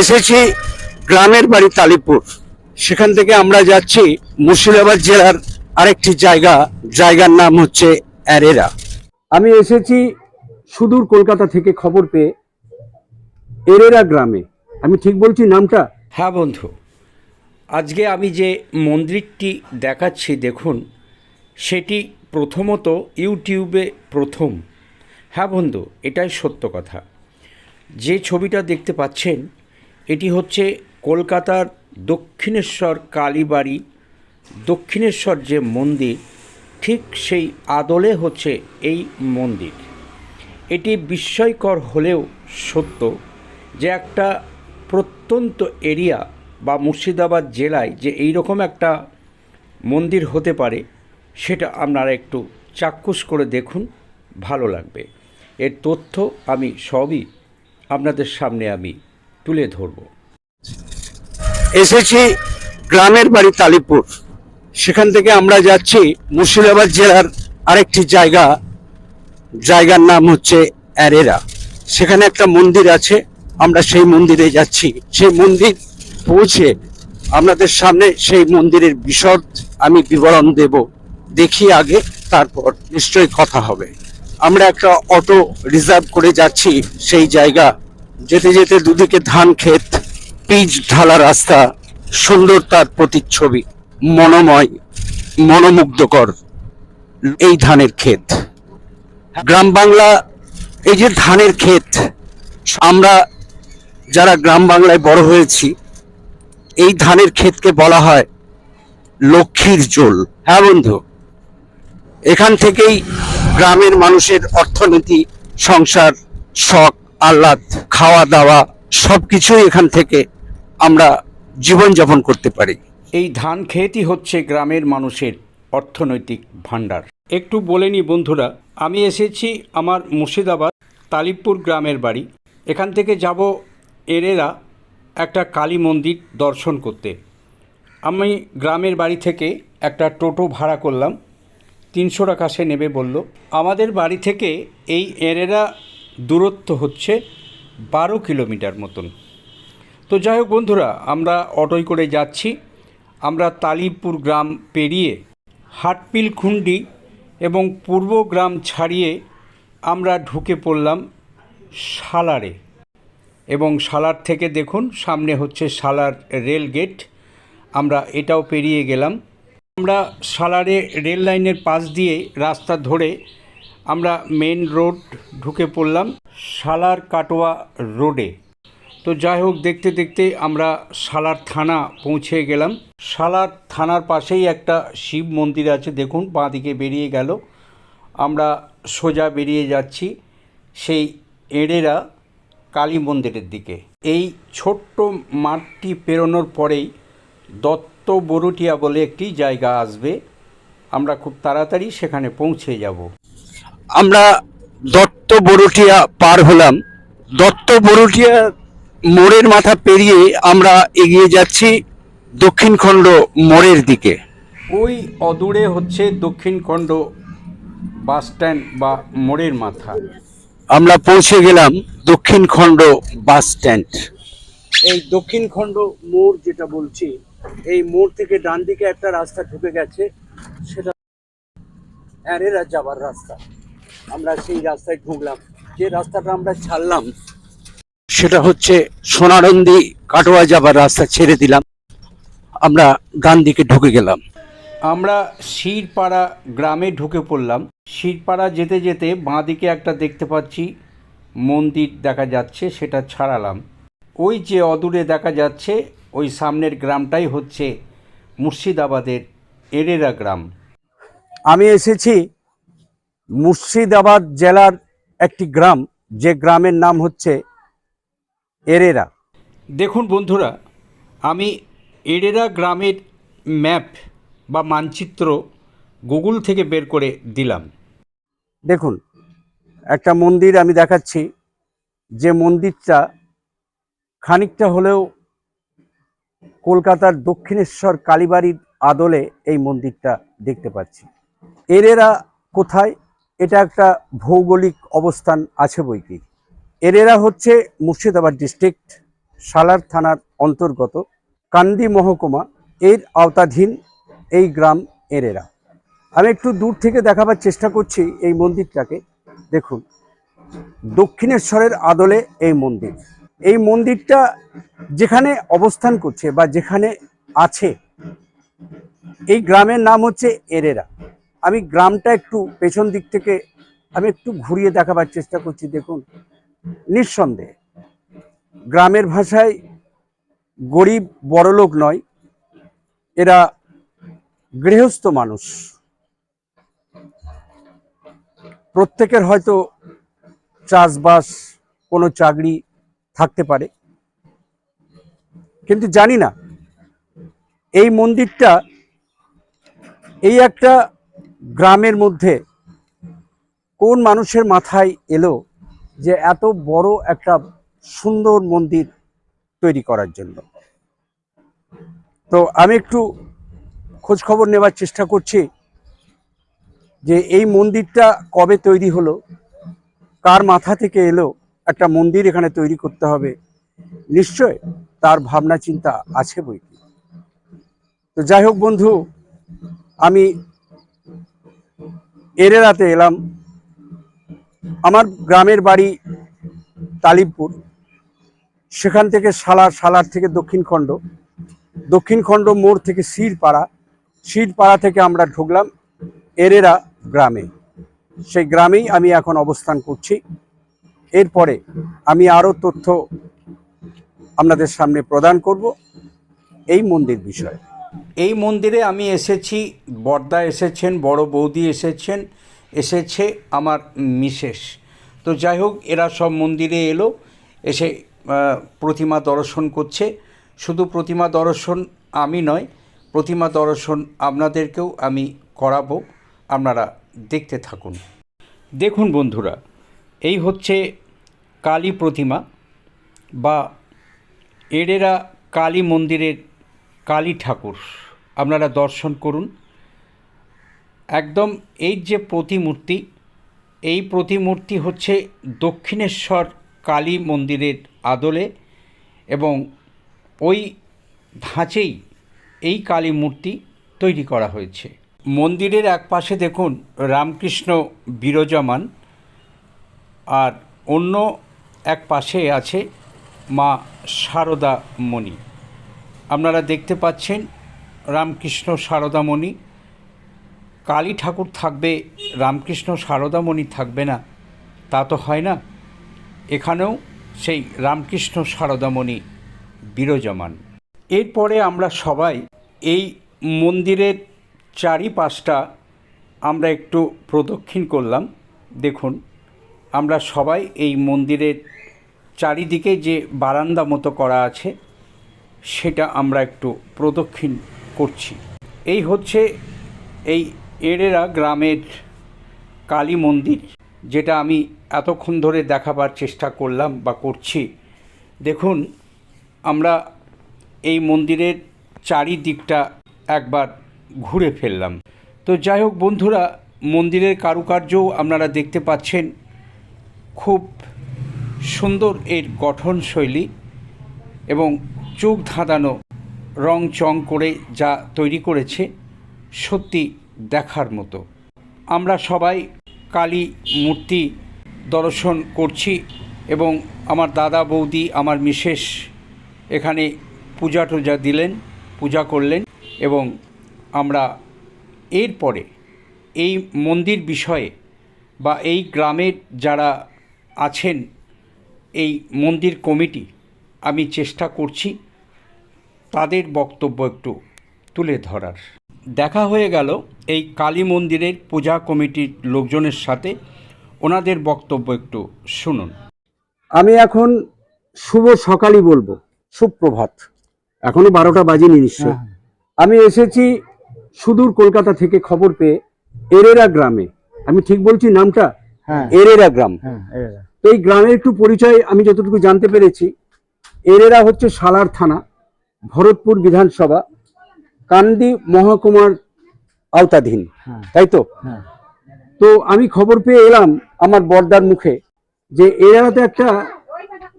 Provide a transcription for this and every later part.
এসেছি গ্রামের বাড়ি তালিপুর। সেখান থেকে আমরা যাচ্ছি মুর্শিদাবাদ জেলার আরেকটি জায়গা, জায়গার নাম হচ্ছে অ্যারেরা। আমি এসেছি সুদূর কলকাতা থেকে খবর পেয়ে এরেরা গ্রামে। আমি ঠিক বলছি নামটা? হ্যাঁ বন্ধু, আজকে আমি যে মন্দিরটি দেখাচ্ছি, দেখুন, সেটি প্রথমত ইউটিউবে প্রথম। হ্যাঁ বন্ধু, এটাই সত্য কথা। যে ছবিটা দেখতে পাচ্ছেন এটি হচ্ছে কলকাতার দক্ষিণেশ্বর কালীবাড়ি। দক্ষিণেশ্বর যে মন্দির, ঠিক সেই আদলে হচ্ছে এই মন্দির। এটি বিস্ময়কর হলেও সত্য যে একটা প্রত্যন্ত এরিয়া বা মুর্শিদাবাদ জেলায় যে এই রকম একটা মন্দির হতে পারে, সেটা আপনারা একটু চাক্ষুষ করে দেখুন, ভালো লাগবে। এর তথ্য আমি সবই আপনাদের সামনে আমি তুলে ধরব। এসেছি গ্রামের বাড়ি তালিপুর। সেখান থেকে আমরা যাচ্ছি মুর্শিদাবাদ জেলার আরেকটি জায়গা। জায়গার নাম হচ্ছে অ্যারেরা। সেখানে একটা মন্দির আছে, আমরা সেই মন্দিরে যাচ্ছি। সেই মন্দির পৌঁছে আপনাদের সামনে সেই মন্দিরের বিশদ আমি বিবরণ দেব। দেখি আগে, তারপর নিশ্চয়ই কথা হবে। আমরা একটা অটো রিজার্ভ করে যাচ্ছি সেই জায়গা যেতে যেতে দুদিকে ধান ক্ষেত, পিচ ঢালা রাস্তা সুন্দর তার প্রতিচ্ছবি, মনোময়, মনোমুগ্ধকর এই ধানের ক্ষেত। গ্রাম বাংলা, এই যে ধানের ক্ষেত, আমরা যারা গ্রাম বাংলায় বড় হয়েছি, এই ধানের ক্ষেতকে বলা হয় লক্ষ্মীর জোল। হ্যাঁ বন্ধু, এখান থেকেই গ্রামের মানুষের অর্থনীতি, সংসার, শখ আহ্লাদ খাওয়া দাওয়া সবকিছুই এখান থেকে আমরা জীবনযাপন করতে পারি। এই ধান খেতই হচ্ছে গ্রামের মানুষের অর্থনৈতিক ভাণ্ডার। একটু বলে নি বন্ধুরা, আমি এসেছি আমার মুর্শিদাবাদ তালিবপুর গ্রামের বাড়ি। এখান থেকে যাব এরেরা একটা কালী মন্দির দর্শন করতে। আমি গ্রামের বাড়ি থেকে একটা টোটো ভাড়া করলাম। তিনশো টাকা সে নেবে বলল। আমাদের বাড়ি থেকে এই এরেরা দূরত্ব হচ্ছে বারো কিলোমিটার মতন। তো যাই হোক বন্ধুরা, আমরা অটোয় করে যাচ্ছি। আমরা তালিপুর গ্রাম পেরিয়ে হাটপিল খুন্ডি এবং পূর্ব গ্রাম ছাড়িয়ে আমরা ঢুকে পড়লাম সালারে। এবং সালার থেকে দেখুন, সামনে হচ্ছে সালার রেল গেট। আমরা এটাও পেরিয়ে গেলাম। আমরা সালারে রেল লাইনের পাশ দিয়ে রাস্তা ধরে আমরা মেন রোড ঢুকে পড়লাম সালার কাটোয়া রোডে তো যাই হোক, দেখতে দেখতে আমরা সালার থানা পৌঁছে গেলাম। সালার থানার পাশেই একটা শিব মন্দির আছে, দেখুন বাঁ দিকে বেরিয়ে গেল। আমরা সোজা বেরিয়ে যাচ্ছি সেই এড়েরা কালী মন্দিরের দিকে। এই ছোট্ট মাঠটি পেরোনোর পরেই দত্ত বরুটিয়া বলে একটি জায়গা আসবে। আমরা খুব তাড়াতাড়ি সেখানে পৌঁছে যাব। আমরা দত্ত বরুটিয়া পার হলাম। দত্ত বরুটিয়া মোড়ের মাথা পেরিয়ে আমরা এগিয়ে যাচ্ছি দক্ষিণখণ্ড মোড়ের দিকে। ওই অদূরে হচ্ছে দক্ষিণখণ্ড বাস স্ট্যান্ড বা মোড়ের মাথা। আমরা পৌঁছে গেলাম দক্ষিণখণ্ড বাস স্ট্যান্ড। এই দক্ষিণখণ্ড মোড় যেটা বলছি এই মোড় থেকে ডান দিকে একটা রাস্তা ঢুকে গেছে সেটা অ্যারেরা যাবার রাস্তা। আমরা সেই রাস্তায় ঢুকলাম। যে রাস্তাটা আমরা ছাড়লাম সেটা হচ্ছে সোনারন্দি কাটোয়া যাবার রাস্তা ছেড়ে দিলাম। আমরা ডান দিকে ঢুকে গেলাম। আমরা শিরপাড়া গ্রামে ঢুকে পড়লাম। শিরপাড়া যেতে যেতে বাঁ দিকে একটা দেখতে পাচ্ছি মন্দির দেখা যাচ্ছে সেটা ছাড়ালাম। ওই যে অদূরে দেখা যাচ্ছে ওই সামনের গ্রামটাই হচ্ছে মুর্শিদাবাদের এরেরা গ্রাম। আমি এসেছি মুর্শিদাবাদ জেলার একটি গ্রাম যে গ্রামের নাম হচ্ছে এরেরা। দেখুন বন্ধুরা আমি এরেরা গ্রামের ম্যাপ বা মানচিত্র গুগল থেকে বের করে দিলাম। দেখুন একটা মন্দির আমি দেখাচ্ছি। যে মন্দিরটা খানিকটা হলেও কলকাতার দক্ষিণেশ্বর কালীবাড়ির আদলে এই মন্দিরটা দেখতে পাচ্ছি। এরেরা কোথায়? এটা একটা ভৌগোলিক অবস্থান আছে বই কি? এরেরা হচ্ছে মুর্শিদাবাদ ডিস্ট্রিক্ট, সালার থানার অন্তর্গত, কান্দি মহকুমা, এর আওতাধীন এই গ্রাম এরেরা। আমি একটু দূর থেকে দেখাবার চেষ্টা করছি এই মন্দিরটাকে। দেখুন, দক্ষিণেশ্বরের আদলে এই মন্দির। এই মন্দিরটা যেখানে অবস্থান করছে বা যেখানে আছে, এই গ্রামের নাম হচ্ছে এরেরা। আমি গ্রামটা একটু পেছন দিক থেকে আমি একটু ঘুরিয়ে দেখাবার চেষ্টা করছি, দেখুন। নিঃসন্দেহে, গ্রামের ভাষায় গরিব বড়লোক নয়, এরা গৃহস্থ মানুষ। প্রত্যেকের হয়তো চাষবাস কোনো চাকরি থাকতে পারে, কিন্তু জানি না, এই মন্দিরটা এই একটা গ্রামের মধ্যে কোন মানুষের মাথায় এলো যে এত বড় একটা সুন্দর মন্দির তৈরি করার জন্য তো আমি একটু খোঁজ খবর নেবার চেষ্টা করছি যে এই মন্দিরটা কবে তৈরি হলো, কার মাথা থেকে এলো, একটা মন্দির এখানে তৈরি করতে হবে, নিশ্চয় তার ভাবনা চিন্তা আছে বই। তো যাই হোক বন্ধু, আমি এরেরাতে এলাম। আমার গ্রামের বাড়ি তালিবপুর। সেখান থেকে সালার সালার থেকে দক্ষিণখণ্ড দক্ষিণখণ্ড মোড় থেকে শিরপাড়া। শিরপাড়া থেকে আমরা ঢুকলাম এরেরা গ্রামে। সেই গ্রামেই আমি এখন অবস্থান করছি। এরপরে আমি আরও তথ্য আপনাদের সামনে প্রদান করব এই মন্দির বিষয়ে। এই মন্দিরে আমি এসেছি, বর্দা এসেছেন, বড় বৌদি এসেছেন, এসেছে আমার মিসেস। তো যাই হোক, এরা সব মন্দিরে এলো, এসে প্রতিমা দর্শন করছে। শুধু প্রতিমা দর্শন আমি নয়, প্রতিমা দর্শন আপনাদেরকেও আমি করাবো। আপনারা দেখতে থাকুন। দেখুন বন্ধুরা, এই হচ্ছে কালী প্রতিমা বা এড়েরা কালী মন্দিরের কালী ঠাকুর, আপনারা দর্শন করুন। একদম এই যে প্রতিমূর্তি, এই প্রতিমূর্তি হচ্ছে দক্ষিণেশ্বর কালী মন্দিরের আদলে এবং ওই ধাঁচেই এই কালী মূর্তি তৈরি করা হয়েছে। মন্দিরের এক পাশে দেখুন রামকৃষ্ণ বিরজমান, আর অন্য এক পাশে আছে মা সারদা মণি। আপনারা দেখতে পাচ্ছেন রামকৃষ্ণ সারদামণি। কালী ঠাকুর থাকবে, রামকৃষ্ণ সারদামণি থাকবে না, তা তো হয় না। এখানেও সেই রামকৃষ্ণ সারদামণি বিরাজমান। এরপরে আমরা সবাই এই মন্দিরের চারিপাশটা আমরা একটু প্রদক্ষিণ করলাম। দেখুন, আমরা সবাই এই মন্দিরের চারিদিকে যে বারান্দা মতো করা আছে সেটা আমরা একটু প্রদক্ষিণ করছি। এই হচ্ছে এই এড়েরা গ্রামের কালী মন্দির, যেটা আমি এতক্ষণ ধরে দেখাবার চেষ্টা করলাম বা করছি। দেখুন, আমরা এই মন্দিরের চারিদিকটা একবার ঘুরে ফেললাম। তো যাই হোক বন্ধুরা, মন্দিরের কারুকার্যও আপনারা দেখতে পাচ্ছেন। খুব সুন্দর এর গঠনশৈলী এবং চোখ ধাঁধানো, রং চং করে যা তৈরি করেছে, সত্যি দেখার মতো। আমরা সবাই কালী মূর্তি দর্শন করছি এবং আমার দাদা, বৌদি, আমার মিসেস এখানে পূজা টুজা দিলেন, পূজা করলেন এবং আমরা এরপরে এই মন্দির বিষয়ে বা এই গ্রামের যারা আছেন, এই মন্দির কমিটি আমি চেষ্টা করছি তাদের বক্তব্য একটু তুলে ধরার। দেখা হয়ে গেল এই কালী মন্দিরের পূজা কমিটির লোকজনের সাথে। ওনাদের বক্তব্য একটু শুনুন। আমি এখন শুভ সকালই বলব সুপ্রভাত। এখনও বারোটা বাজেনি নিশ্চয়। আমি এসেছি সুদূর কলকাতা থেকে খবর পেয়ে এরেরা গ্রামে। আমি ঠিক বলছি নামটা? হ্যাঁ। এরেরা গ্রাম। হ্যাঁ তো এই গ্রামের একটু পরিচয় আমি যতটুকু জানতে পেরেছি এরেরা হচ্ছে সালার থানা ভরতপুর বিধানসভা কান্দি মহকুমার আওতাধীন হ্যাঁ। তাই তো? হ্যাঁ। তো আমি খবর পেয়ে এলাম আমার বর্দার মুখে যে এরাতে একটা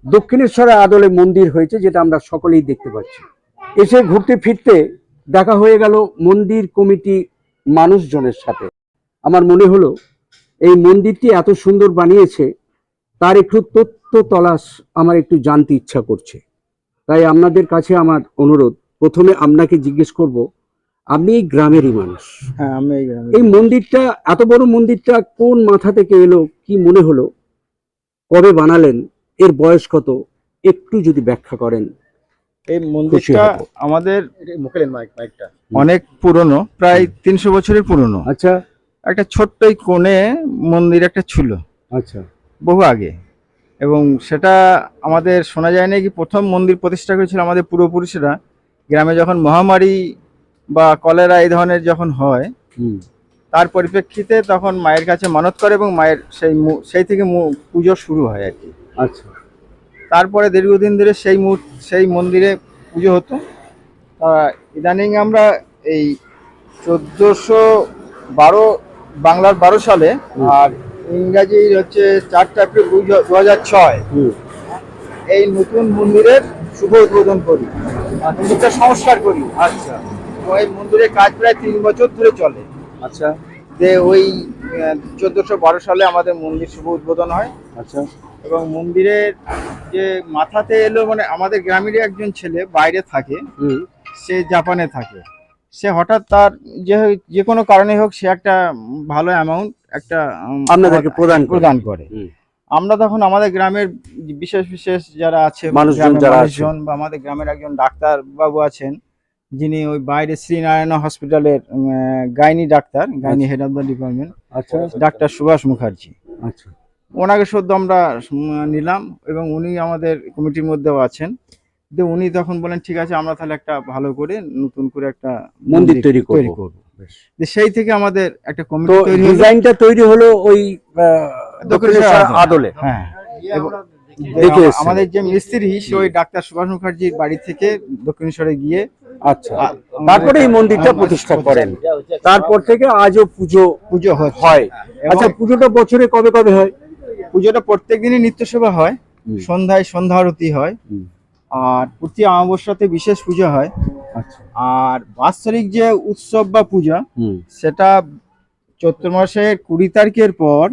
দক্ষিণেশ্বরের আদলে মন্দির হয়েছে যেটা আমরা সকলেই দেখতে পাচ্ছি। এসে ঘুরতে ফিরতে দেখা হয়ে গেল মন্দির কমিটি মানুষজনের সাথে। আমার মনে হলো এই মন্দিরটি এত সুন্দর বানিয়েছে তার একটু তথ্য তলাশ আমার একটু জানতে ইচ্ছা করছে। তাই আপনাদের কাছে আমার অনুরোধ প্রথমে আপনাকে জিজ্ঞেস করব আপনি এই গ্রামেরই মানুষ। হ্যাঁ আমি এই এই মন্দিরটা এত বড় মন্দিরটা কোন মাথা থেকে এলো কি মনে হলো? কবে বানালেন এর বয়স কত? একটু যদি ব্যাখ্যা করেন। এই মন্দিরটা। আমাদের অনেক পুরনো প্রায় তিনশো বছরের পুরনো। আচ্ছা। একটা ছোট্ট এই কোণে মন্দির একটা ছিল। আচ্ছা। বহু আগে। এবং সেটা আমাদের শোনা যায় না কি প্রথম মন্দির প্রতিষ্ঠা করেছিল আমাদের পূর্বপুরুষেরা। গ্রামে যখন মহামারী বা কলেরা এই ধরনের যখন হয় তার পরিপ্রেক্ষিতে তখন মায়ের কাছে মানত করে এবং মায়ের সেই সেই থেকে পুজো শুরু হয় আর কি। আচ্ছা। তারপরে দীর্ঘদিন ধরে সেই সেই মন্দিরে পুজো হতো। ইদানিং আমরা এই চোদ্দোশো বারো বাংলার বারো সালে আর ইংরাজি হচ্ছে চারটা এপ্রিল দু হাজার ছয়। এই নতুন মন্দিরের শুভ উদ্বোধন করি। মন্দিরটা সংস্কার করি। আচ্ছা। এই মন্দিরের কাজ প্রায় তিন বছর ধরে চলে। আচ্ছা। যে ওই চোদ্দোশো বারো সালে আমাদের মন্দির শুভ উদ্বোধন হয়। আচ্ছা। এবং মন্দিরের যে মাথাতে এলো মানে আমাদের গ্রামেরই একজন ছেলে বাইরে থাকে সে জাপানে থাকে। সে হঠাৎ তার যে যে কোনো কারণে হোক সে একটা ভালো অ্যামাউন্ট একটা আপনাদেরকে প্রদান প্রদান করে। আমরা তখন আমাদের গ্রামের বিশেষ বিশেষ যারা আছে মানুষজন বা আমাদের গ্রামের একজন ডাক্তার বাবু আছেন যিনি ওই বাইরে শ্রীনারায়ণ হসপিটালের gynae doctor gynae head of the department আচ্ছা। ডাক্তার সুভাষ মুখার্জি। আচ্ছা। ওনাকে সদ্য আমরা নিলাম এবং উনি আমাদের কমিটির মধ্যেও আছেন। উনি তখন বলেন ঠিক আছে আমরা তাহলে একটা ভালো করে নতুন করে একটা মন্দির তৈরি করব। সেই থেকে আমাদের একটা কমিটি তৈরি ডিজাইনটা তৈরি হলো ওই দক্ষিণেশ্বর আদলে। হ্যাঁ। যে আমাদের যে মিস্ত্রি সে ওই ডাক্তার সুভাষ মুখার্জির বাড়ি থেকে দক্ষিণেশ্বরে গিয়ে আচ্ছা। তারপরে এই মন্দিরটা প্রতিষ্ঠা করেন। তারপর থেকে আজও পুজো পুজো হয়। আচ্ছা পুজোটা বছরে কবে কবে হয়? পুজোটা প্রত্যেক দিনই নিত্য সেবা হয়। সন্ধ্যায় সন্ধ্যা আরতি হয়। আর প্রতি অমাবস্যাতে বিশেষ পূজা হয়। আচ্ছা। আর বাৎসরিক যে উৎসব বা পূজা সেটা চৈত্র মাসের কুড়ি তারিখের পর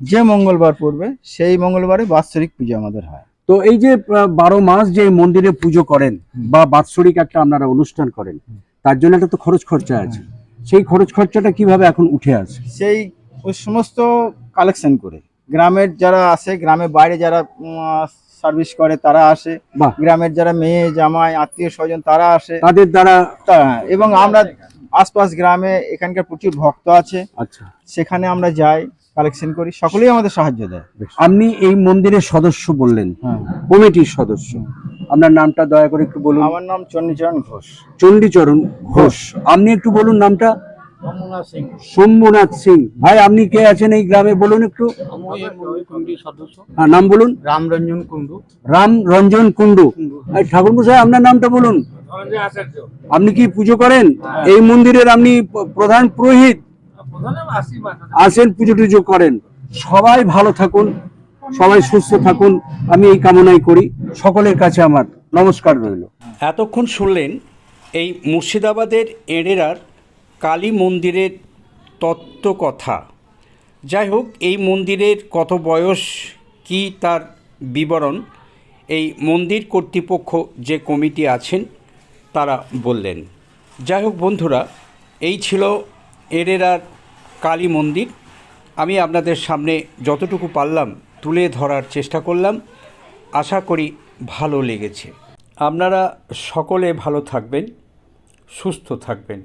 যে মঙ্গলবার পড়বে সেই মঙ্গলবারে বাৎসরিক পূজা আমাদের হয়। তো এই যে বারো মাস যে মন্দিরে পুজো করেন বা বাৎসরিক একটা আপনারা অনুষ্ঠান করেন তার জন্য একটা তো খরচ খরচা আছে। সেই খরচ খরচাটা কীভাবে এখন উঠে আসে? সেই ওই সমস্ত কালেকশন করে। গ্রামের যারা আসে গ্রামের বাইরে যারা সার্ভিস করে তারা আসে। গ্রামের যারা মেয়ে জামাই আত্মীয় স্বজন তারা আসে। তাদের দ্বারা এবং আমরা আশপাশ গ্রামে এখানকার প্রচুর ভক্ত আছে। আচ্ছা। সেখানে আমরা যাই কালেকশন করি। সকলেই আমাদের সাহায্য দেয়। আপনি এই মন্দিরের সদস্য বললেন। হ্যাঁ। কমিটির সদস্য। আপনার নামটা দয়া করে একটু বলুন। আমার নাম চন্ডীচরণ ঘোষ। চণ্ডীচরণ ঘোষ। আপনি একটু বলুন নামটা। শম্ভুনাথ সিং। ভাই আপনি কে আছেন এই গ্রামে? বলুন একটু। হ্যাঁ, নাম বলুন। রামরঞ্জন কুণ্ডু। রাম রঞ্জন কুণ্ডু। আর ঠাকুর মশাই আপনার নামটা বলুন। আপনি কি পুজো করেন? এই মন্দিরের আপনি প্রধান পুরোহিত? আসেন পুজো টুজো করেন। সবাই ভালো থাকুন সবাই সুস্থ থাকুন। আমি এই কামনাই করি। সকলের কাছে আমার নমস্কার রইল। এতক্ষণ শুনলেন এই মুর্শিদাবাদের এড়েরার কালী মন্দিরের তত্ত্বকথা। যাই হোক এই মন্দিরের কত বয়স, কি তার বিবরণ, এই মন্দির কর্তৃপক্ষ যে কমিটি আছেন, তারা বললেন। যাই হোক বন্ধুরা, এই ছিল এড়েরার কালী মন্দির। আমি আপনাদের সামনে যতটুকু পারলাম তুলে ধরার চেষ্টা করলাম। আশা করি ভালো লেগেছে। আপনারা সকলে ভালো থাকবেন, সুস্থ থাকবেন।